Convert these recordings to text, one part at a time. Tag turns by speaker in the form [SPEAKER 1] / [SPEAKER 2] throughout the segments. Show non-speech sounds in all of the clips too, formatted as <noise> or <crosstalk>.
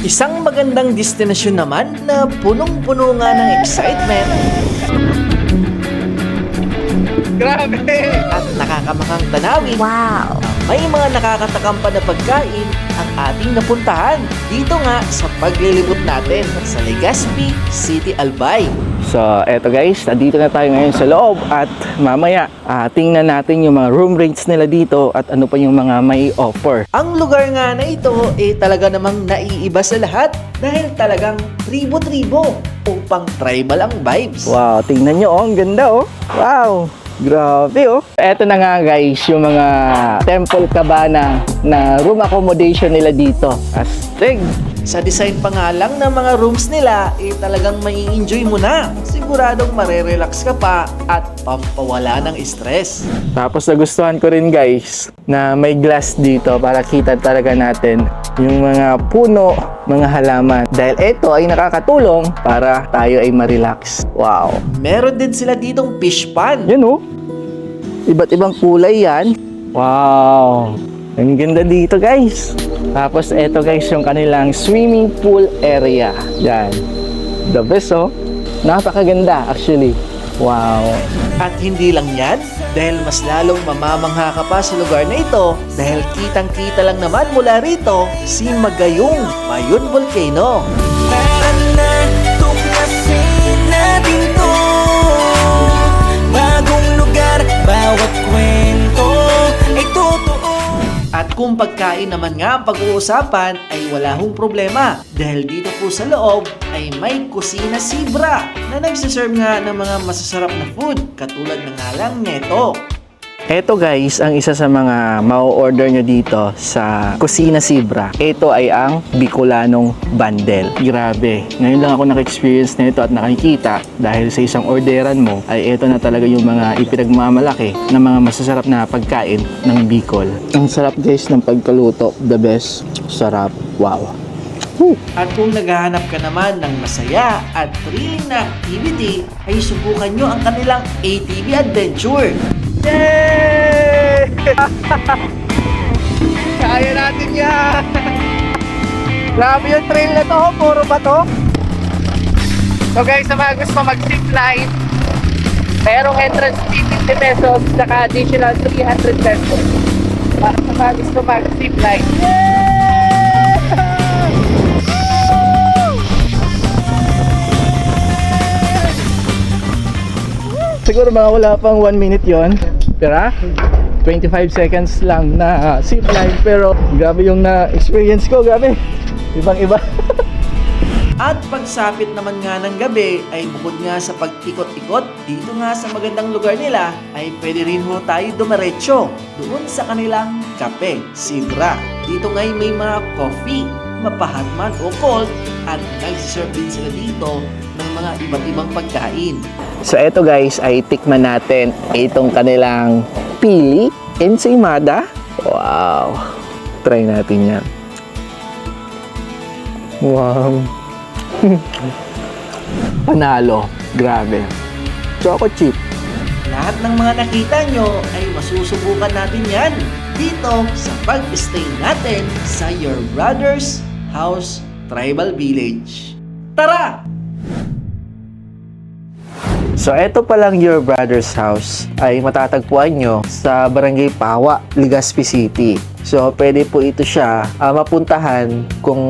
[SPEAKER 1] Isang magandang destinasyon naman na punong-puno nga ng excitement
[SPEAKER 2] Grabe!
[SPEAKER 1] at nakakamakang tanawin.
[SPEAKER 3] Wow!
[SPEAKER 1] May mga nakakatakam pa na pagkain ang ating napuntahan dito nga sa paglilibot natin sa Legazpi City, Albay.
[SPEAKER 2] So, eto guys, nandito na tayo ngayon sa loob at mamaya ah, tingnan natin yung mga room rates nila dito at ano pa yung mga may offer.
[SPEAKER 1] Ang lugar nga na ito eh talaga namang naiiba sa lahat dahil talagang tribo-tribo o pang tribal ang vibes.
[SPEAKER 2] Wow, tingnan nyo oh, ang ganda oh. Wow! Grabe oh. Eto na nga guys, yung mga temple cabana na room accommodation nila dito. Astig!
[SPEAKER 1] Sa design pa nga lang ng mga rooms nila, eh talagang mai enjoy mo na. Siguradong marerelax ka pa at pampawala ng stress.
[SPEAKER 2] Tapos nagustuhan ko rin guys na may glass dito para kita talaga natin yung mga puno, mga halaman. Dahil ito ay nakakatulong para tayo ay ma-relax. Wow!
[SPEAKER 1] Meron din sila ditong fish pan.
[SPEAKER 2] Yan oh. Iba't ibang kulay yan. Wow. Ang ganda dito guys. Tapos eto guys yung kanilang swimming pool area. Yan. The best oh. Napakaganda actually. Wow.
[SPEAKER 1] At hindi lang yan, dahil mas lalong mamamangha ka pa sa lugar na ito dahil kitang-kita lang naman mula rito si Magayong Mayon Volcano.
[SPEAKER 4] Tara na, tuklasin natin to Bagong lugar, bawat kwento
[SPEAKER 1] At kung pagkain naman nga ang pag-uusapan ay wala hong problema dahil dito po sa loob ay may kusina Sibra na nagsiserve nga ng mga masasarap na food katulad ng nga lang neto.
[SPEAKER 2] Ito guys, ang isa sa mga mau-order nyo dito sa Kusina Sibra. Ito ay ang Bicolanong Bandel. Grabe. Ngayon lang ako naka-experience na ito at nakikita dahil sa isang orderan mo ay ito na talaga yung mga ipinagmamalaki ng mga masasarap na pagkain ng Bicol. Ang sarap guys ng pagkaluto. The best. Sarap. Wow.
[SPEAKER 1] At kung naghahanap ka naman ng masaya at thrilling na activity, ay subukan nyo ang kanilang ATV Adventure.
[SPEAKER 2] Yay! <laughs> Kaya natin yan! Grabe yung trail na to, puro ba to? So guys, sa mga gusto mag-zip merong entrance fee 50 pesos, saka additional 300 pesos. Para sa mga gusto mag-zip line. Siguro mga wala pang 1 minute yon Pero 25 seconds lang na uh, zip line pero grabe yung na-experience ko, grabe. Ibang iba. <laughs>
[SPEAKER 1] At pagsapit naman nga ng gabi ay bukod nga sa pag-ikot-ikot, dito nga sa magandang lugar nila ay pwede rin ho tayo dumaretso doon sa kanilang kape, Sibra. Dito nga'y may mga coffee, mapahat man o cold at nagsiserve din sila dito ng mga iba't ibang pagkain.
[SPEAKER 2] So eto guys ay tikman natin itong kanilang pili ensaymada. Wow. Try natin yan. Wow. <laughs> Panalo. Grabe. Choco chip.
[SPEAKER 1] Lahat ng mga nakita nyo ay masusubukan natin yan dito sa pag-stay natin sa Your Brother's House Tribal Village. Tara!
[SPEAKER 2] So eto pa lang your brother's house ay matatagpuan nyo sa Barangay Pawa, Legazpi City. So pwede po ito siya ah, mapuntahan kung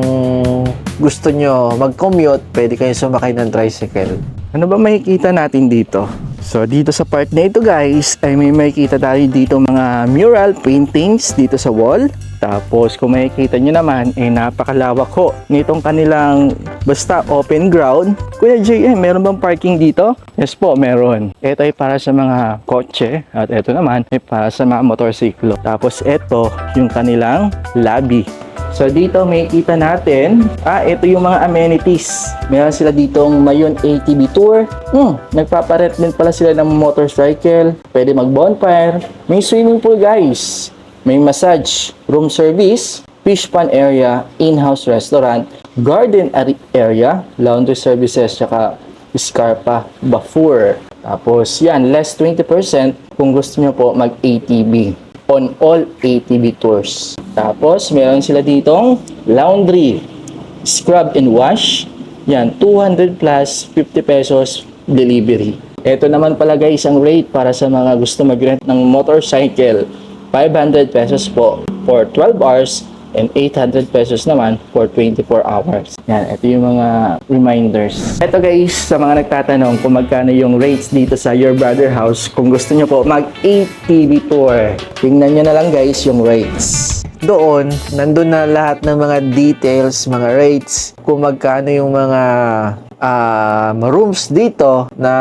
[SPEAKER 2] gusto nyo mag-commute, pwede kayo sumakay ng tricycle. Ano ba makikita natin dito? So dito sa part na ito guys ay may makikita tayo dito mga mural paintings dito sa wall. Tapos kung makikita nyo naman ay napakalawak ho nitong kanilang basta open ground. Kuya JM, meron bang parking dito? Yes po, meron. Ito ay para sa mga kotse at ito naman ay para sa mga motorsiklo. Tapos ito yung kanilang lobby. So dito may kita natin, ah, ito yung mga amenities. Meron sila ditong Mayon ATV Tour. Hmm, nagpaparent din pala sila ng motorcycle. Pwede mag-bonfire. May swimming pool guys. May massage, room service, fish pond area, in-house restaurant, garden area, laundry services, tsaka Scarpa Bafour. Tapos yan, less 20% kung gusto nyo po mag-ATV on all ATV tours. Tapos meron sila ditong laundry, scrub and wash. Yan, 200 plus 50 pesos delivery. Ito naman pala guys ang rate para sa mga gusto mag-rent ng motorcycle. 500 pesos po for 12 hours and 800 pesos naman for 24 hours. Yan, ito yung mga reminders. Ito guys, sa mga nagtatanong kung magkano yung rates dito sa Your Brother House, kung gusto nyo po mag ATV tour, tingnan nyo na lang guys yung rates.
[SPEAKER 5] Doon, nandun na lahat ng mga details, mga rates, kung magkano yung mga ah, rooms dito na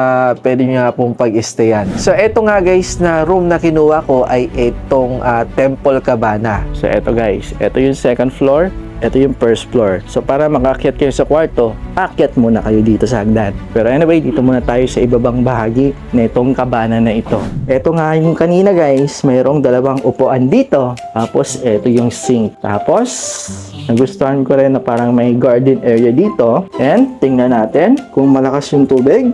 [SPEAKER 5] pwede nyo nga pong pag-stayan. So, eto nga guys na room na kinuha ko ay itong ah, Temple Cabana.
[SPEAKER 2] So eto guys, ito yung second floor, ito yung first floor. So para makakyat kayo sa kwarto, akyat muna kayo dito sa hagdan. Pero anyway, dito muna tayo sa ibabang bahagi na itong kabana na ito. Ito nga yung kanina guys, mayroong dalawang upuan dito. Tapos ito yung sink. Tapos, nagustuhan ko rin na parang may garden area dito. And tingnan natin kung malakas yung tubig.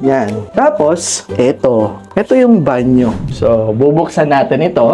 [SPEAKER 2] Yan. Tapos, ito. Ito yung banyo. So, bubuksan natin ito.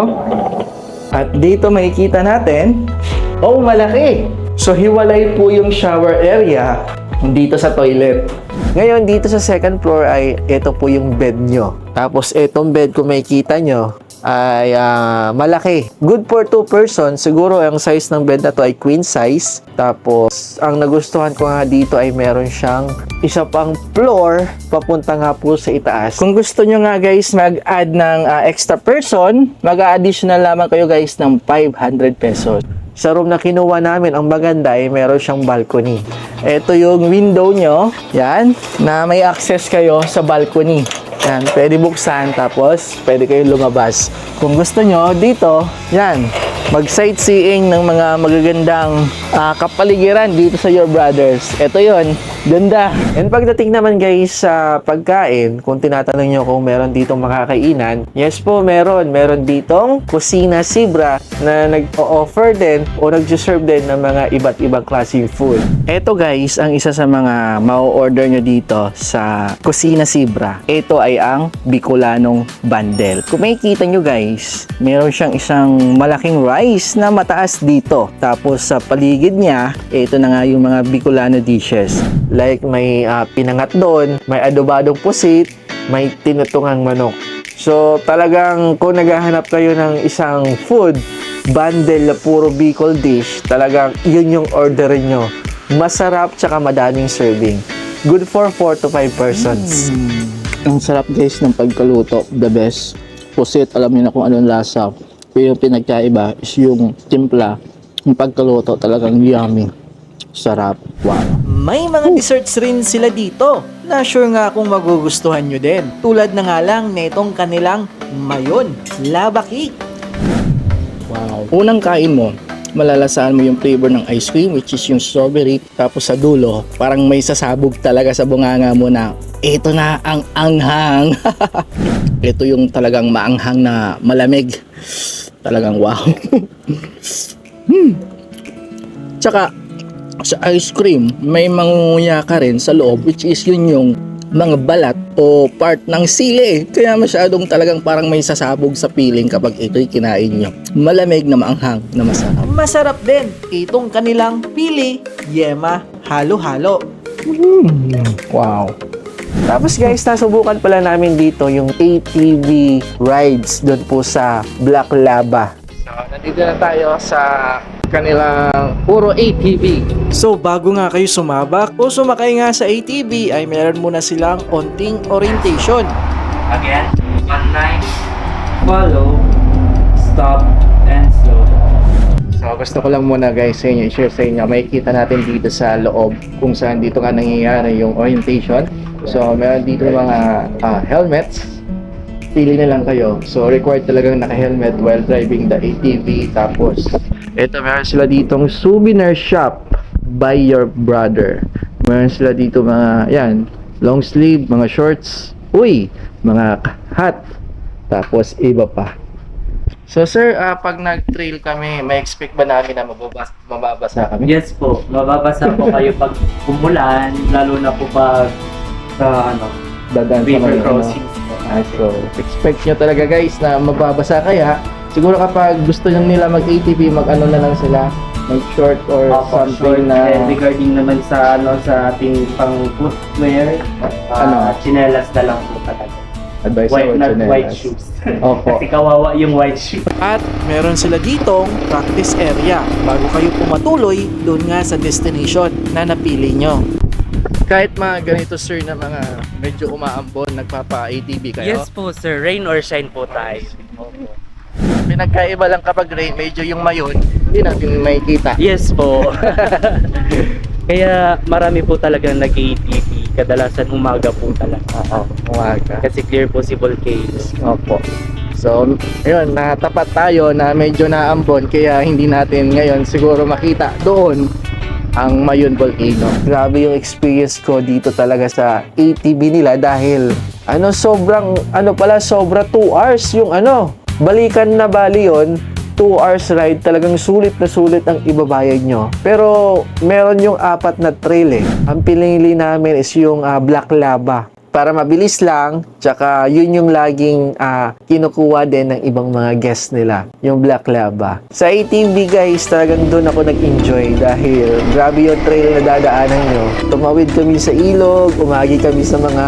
[SPEAKER 2] At dito makikita natin, oh, malaki! So, hiwalay po yung shower area dito sa toilet.
[SPEAKER 5] Ngayon, dito sa second floor ay ito po yung bed nyo. Tapos, itong bed kung makikita nyo ay ah, malaki. Good for two person. Siguro ang size ng bed na to ay queen size. Tapos, ang nagustuhan ko nga dito ay meron siyang isa pang floor papunta nga po sa itaas.
[SPEAKER 2] Kung gusto nyo nga guys mag-add ng ah, extra person, mag-additional lamang kayo guys ng 500 pesos.
[SPEAKER 5] Sa room na kinuha namin, ang maganda ay meron siyang balcony.
[SPEAKER 2] Ito yung window nyo, yan, na may access kayo sa balcony. Yan, pwede buksan tapos pwede kayo lumabas. Kung gusto nyo, dito, yan, mag-sightseeing ng mga magagandang ah, kapaligiran dito sa Your Brothers. Ito yon ganda.
[SPEAKER 5] And pagdating naman guys sa pagkain, kung tinatanong nyo kung meron ditong makakainan, yes po meron. Meron ditong Kusina Sibra na nag-offer din o nag-serve din ng mga iba't ibang klaseng food.
[SPEAKER 2] Ito guys, ang isa sa mga mau-order nyo dito sa Kusina Sibra. Ito ay ang Bicolanong Bundle. Kung makikita nyo guys, meron siyang isang malaking rice na mataas dito. Tapos sa paligid niya, ito na nga yung mga Bicolano dishes.
[SPEAKER 5] Like may ah, pinangat doon, may adobadong pusit, may tinutungang manok. So talagang kung naghahanap kayo ng isang food bundle na puro Bicol dish, talagang yun yung orderin nyo. Masarap tsaka madaming serving. Good for 4 to 5 persons.
[SPEAKER 2] Ang sarap guys ng pagkaluto, the best. Pusit, alam niyo na kung anong lasa. Pero yung pinagkaiba is yung timpla, yung pagkaluto talagang yummy. Sarap. Wow.
[SPEAKER 1] May mga desserts rin sila dito na sure nga kung magugustuhan nyo din. Tulad na nga lang netong kanilang mayon, lava cake.
[SPEAKER 2] Wow. Unang kain mo, malalasaan mo yung flavor ng ice cream which is yung strawberry tapos sa dulo parang may sasabog talaga sa bunganga mo na ito na ang anghang <laughs> ito yung talagang maanghang na malamig talagang wow <laughs> hmm. tsaka sa ice cream may mangunguya ka rin sa loob which is yun yung mga balat o part ng sili. Kaya masyadong talagang parang may sasabog sa piling kapag ito'y kinain nyo. Malamig na maanghang na masarap.
[SPEAKER 1] Masarap din itong kanilang pili, yema, halo-halo.
[SPEAKER 2] Wow.
[SPEAKER 5] Tapos guys, nasubukan pala namin dito yung ATV rides doon po sa Black Lava.
[SPEAKER 2] So, nandito na tayo sa kanilang puro ATV.
[SPEAKER 1] So bago nga kayo sumabak o sumakay nga sa ATV ay meron muna silang onting orientation.
[SPEAKER 6] Again, one line, follow, stop, and slow.
[SPEAKER 2] So, gusto ko lang muna guys sa inyo, i-share sa inyo. Makikita natin dito sa loob kung saan dito nga nangyayari yung orientation. So, meron dito mga ah, helmets. Pili na lang kayo. So, required talagang naka-helmet while driving the ATV. Tapos, ito meron sila ditong souvenir shop by your brother. Meron sila dito mga, yan, long sleeve, mga shorts. Uy, mga hat. Tapos, iba pa. So sir, ah, pag nag-trail kami, may expect ba namin na mababasa, mababasa kami?
[SPEAKER 6] Yes po, mababasa po kayo pag umulan, lalo na po pag sa ano,
[SPEAKER 2] Dadaan sa
[SPEAKER 6] river
[SPEAKER 2] mga,
[SPEAKER 6] crossings po.
[SPEAKER 2] Ah, so, expect nyo talaga guys na mababasa kaya siguro kapag gusto nyo nila mag-ATV, mag-ano na lang sila, May short or
[SPEAKER 6] Opo, short
[SPEAKER 2] something na...
[SPEAKER 6] and regarding naman sa ano sa ating pang footwear,
[SPEAKER 2] Ano?
[SPEAKER 6] ano, chinelas na lang po talaga.
[SPEAKER 2] Advice
[SPEAKER 6] White, not
[SPEAKER 2] chinelas?
[SPEAKER 6] white shoes. <laughs>
[SPEAKER 2] Opo.
[SPEAKER 6] Kasi kawawa yung white shoes.
[SPEAKER 1] At meron sila ditong practice area bago kayo pumatuloy doon nga sa destination na napili nyo.
[SPEAKER 2] Kahit mga ganito sir na mga medyo umaambon, nagpapa-ATV kayo.
[SPEAKER 6] Yes po sir, rain or shine po tayo.
[SPEAKER 2] Pinagkaiba lang kapag rain, medyo yung mayon, hindi natin makikita.
[SPEAKER 6] Yes po. <laughs> Kaya marami po talagang nag-ATV. Kadalasan umaga po talaga.
[SPEAKER 2] Oo, umaga.
[SPEAKER 6] Kasi clear possible case.
[SPEAKER 2] Opo. So, ayun, natapat tayo na medyo naambon kaya hindi natin ngayon siguro makita doon ang Mayon Volcano. Grabe yung experience ko dito talaga sa ATV nila dahil ano sobrang ano pala sobra 2 hours yung ano balikan na bali yon 2 hours ride talagang sulit na sulit ang ibabayad nyo. Pero meron yung apat na trail eh. Ang pinili namin is yung ah, Black Lava. Para mabilis lang, tsaka yun yung laging ah, kinukuha din ng ibang mga guests nila, yung Black Lava. Sa ATV guys, talagang doon ako nag-enjoy dahil grabe yung trail na dadaanan nyo. Tumawid kami sa ilog, umagi kami sa mga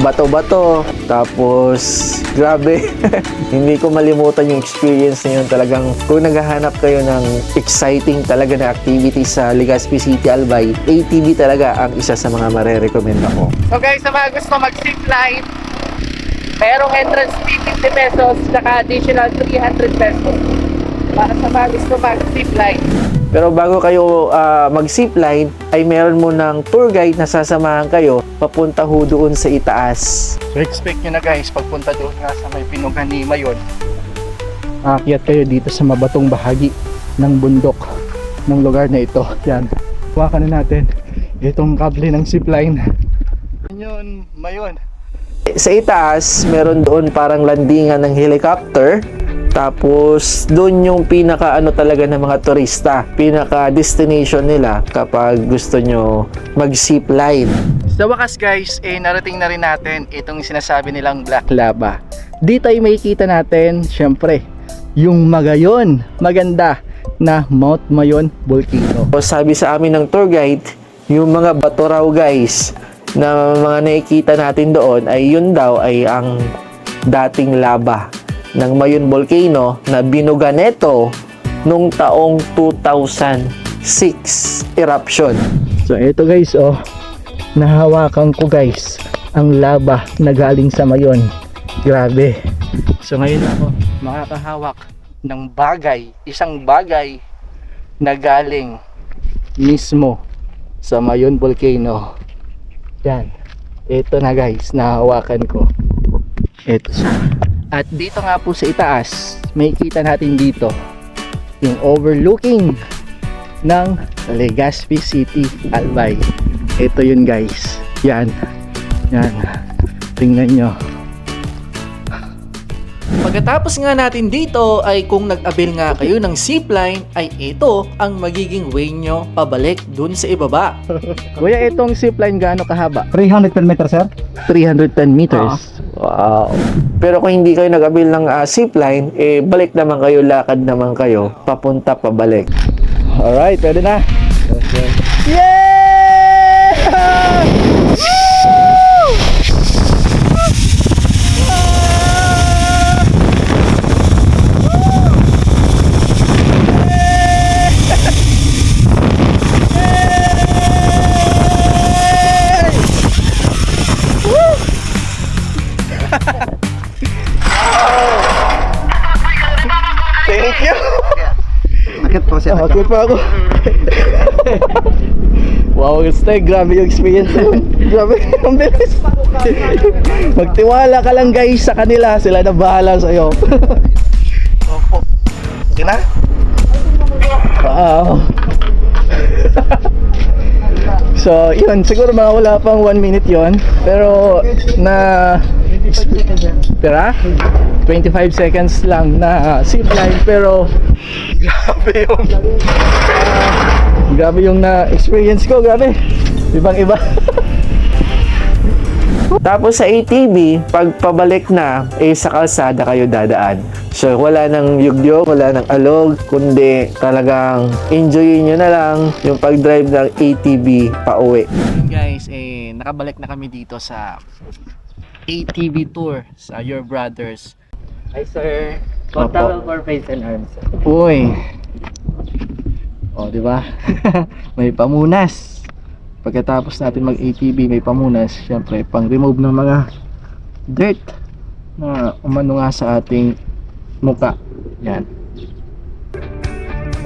[SPEAKER 2] bato-bato, tapos grabe, <laughs> hindi ko malimutan yung experience na yun talagang kung naghahanap kayo ng exciting talaga na activity sa Legazpi City Albay, ATV talaga ang isa sa mga marerecommend ako. So guys, sa mga gusto mag-zip line, merong entrance fee 50 pesos, saka additional 300 pesos para sa mga gusto mag-zip line. Pero bago kayo ah, mag-zip line, ay meron mo ng tour guide na sasamahan kayo papunta ho doon sa itaas. So expect nyo na guys, pagpunta doon nga sa may pinugan ni Mayon, aakyat kayo dito sa mabatong bahagi ng bundok ng lugar na ito. Yan. Hawakan na natin itong kable ng zip Yun, Mayon. Sa itaas, meron doon parang landingan ng helicopter. Tapos, doon yung pinaka ano talaga ng mga turista. Pinaka destination nila kapag gusto nyo mag zip line. Sa wakas guys, eh narating na rin natin itong sinasabi nilang Black Lava. Dito ay makikita natin, syempre, yung magayon, maganda na Mount Mayon Volcano. O sabi sa amin ng tour guide, yung mga bato raw guys na mga nakikita natin doon ay yun daw ay ang dating lava ng Mayon Volcano na binuga neto nung taong 2006 eruption. So ito guys oh, nahawakan ko guys ang lava na galing sa Mayon. Grabe. So ngayon ako makakahawak ng bagay, isang bagay na galing mismo sa Mayon Volcano. Yan. Ito na guys, nahawakan ko. Ito siya. At dito nga po sa itaas, may kita natin dito yung overlooking ng Legazpi City, Albay. Ito yun guys. Yan. Yan. Tingnan nyo.
[SPEAKER 1] Pagkatapos nga natin dito ay kung nag-avail nga kayo ng zipline ay ito ang magiging way nyo pabalik dun sa ibaba. <laughs>
[SPEAKER 2] Kuya, itong zipline gaano kahaba?
[SPEAKER 7] 300 per meter, sir.
[SPEAKER 2] 310 meters. Wow. Pero kung hindi kayo nag-avail ng uh, zipline, eh balik naman kayo, lakad naman kayo, papunta pabalik. Alright, pwede na. Yeah! Thank you! <laughs>
[SPEAKER 7] Akit po, sir.
[SPEAKER 2] Okay pa ako. <laughs> wow, gusto grabe yung experience. grabe, ang bilis. Magtiwala ka lang guys sa kanila, sila na bahala sa iyo. Opo. Okay na? Wow. so, yun, siguro mga wala pang 1 minute yon Pero, na... Pera? 25 seconds lang na zip line pero grabe yung grabe yung na experience ko grabe ibang iba <laughs>
[SPEAKER 5] Tapos sa ATV, pag pabalik na, eh sa kalsada kayo dadaan. So wala nang yugyo, wala nang alog, kundi talagang enjoyin nyo na lang yung pag-drive ng ATV pa uwi. Guys, eh nakabalik na kami dito sa ATV tour sa Your Brothers.
[SPEAKER 6] Hi, sir.
[SPEAKER 5] Opo.
[SPEAKER 6] Towel for face and arms.
[SPEAKER 5] Uy. O, di ba? <laughs> may pamunas. Pagkatapos natin mag-ATV, may pamunas. Siyempre, pang remove ng mga dirt na umano nga sa ating muka. Yan.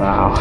[SPEAKER 5] Wow.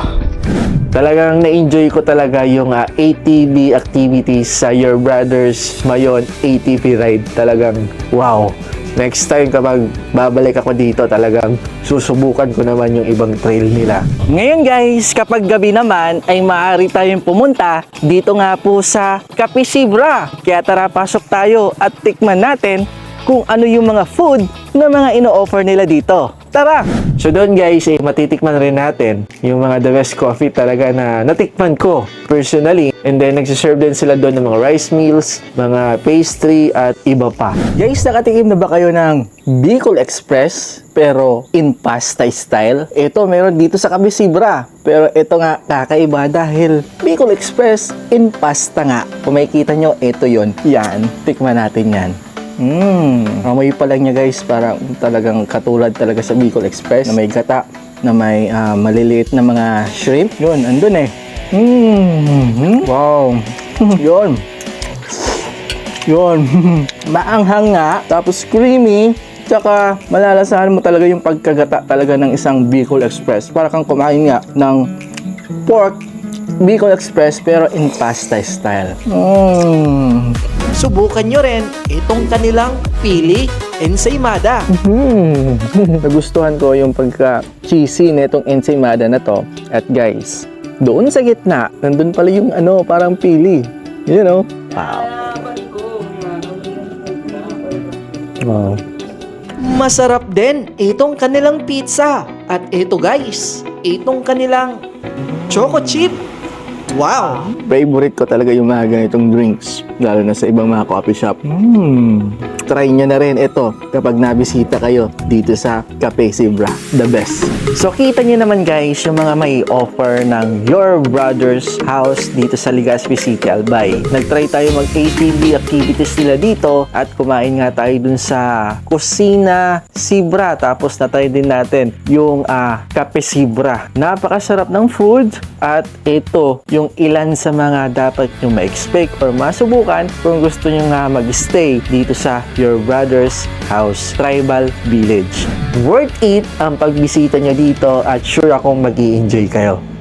[SPEAKER 5] Talagang na-enjoy ko talaga yung ah, ATV activities sa Your Brothers Mayon ATV ride. Talagang wow. Next time kapag babalik ako dito, talagang susubukan ko naman yung ibang trail nila.
[SPEAKER 2] Ngayon guys, kapag gabi naman ay maaari tayong pumunta dito nga po sa Capisibra. Kaya tara pasok tayo at tikman natin kung ano yung mga food na mga ino-offer nila dito. Tara!
[SPEAKER 5] So doon guys, eh, matitikman rin natin yung mga the best coffee talaga na natikman ko personally. And then nagsiserve din sila doon ng mga rice meals, mga pastry at iba pa.
[SPEAKER 2] Guys, nakatikim na ba kayo ng Bicol Express pero in pasta style? Ito meron dito sa Cabisibra. Pero ito nga kakaiba dahil Bicol Express in pasta nga. Kung makikita nyo, ito yon. Yan, tikman natin yan. Mmm, amoy pa lang niya guys, parang talagang katulad talaga sa Bicol Express na may gata, na may ah, maliliit na mga shrimp. Yun, andun eh. Mmm, wow. <laughs> Yun. Yun. <laughs> Maanghang nga, tapos creamy, tsaka malalasahan mo talaga yung pagkagata talaga ng isang Bicol Express. Para kang kumain nga ng pork Bicol Express pero in pasta style. Mm.
[SPEAKER 1] Subukan nyo rin itong kanilang pili ensaymada.
[SPEAKER 2] Hmm. <laughs> Nagustuhan ko yung pagka-cheesy nitong ensaymada na to. At guys, doon sa gitna, nandun pala yung ano, parang pili. You know? Wow. Wow.
[SPEAKER 1] Masarap din itong kanilang pizza. At ito guys, itong kanilang choco chip. Wow!
[SPEAKER 2] Favorite ko talaga yung mga ganitong drinks. Lalo na sa ibang mga coffee shop. Hmm. Try nyo na rin ito kapag nabisita kayo dito sa Cafe Sibra. The best.
[SPEAKER 5] So kita nyo naman guys yung mga may offer ng Your Brother's House dito sa Legazpi City, Albay. Nagtry tayo mag ATV activities nila dito at kumain nga tayo dun sa Kusina Sibra. Tapos na-try din natin yung ah, Cafe Sibra. Napakasarap ng food at ito yung ilan sa mga dapat nyo ma-expect or masubukan kung gusto nyo nga mag-stay dito sa Your Brother's House Tribal Village. Worth it ang pagbisita nyo dito at sure akong mag enjoy kayo.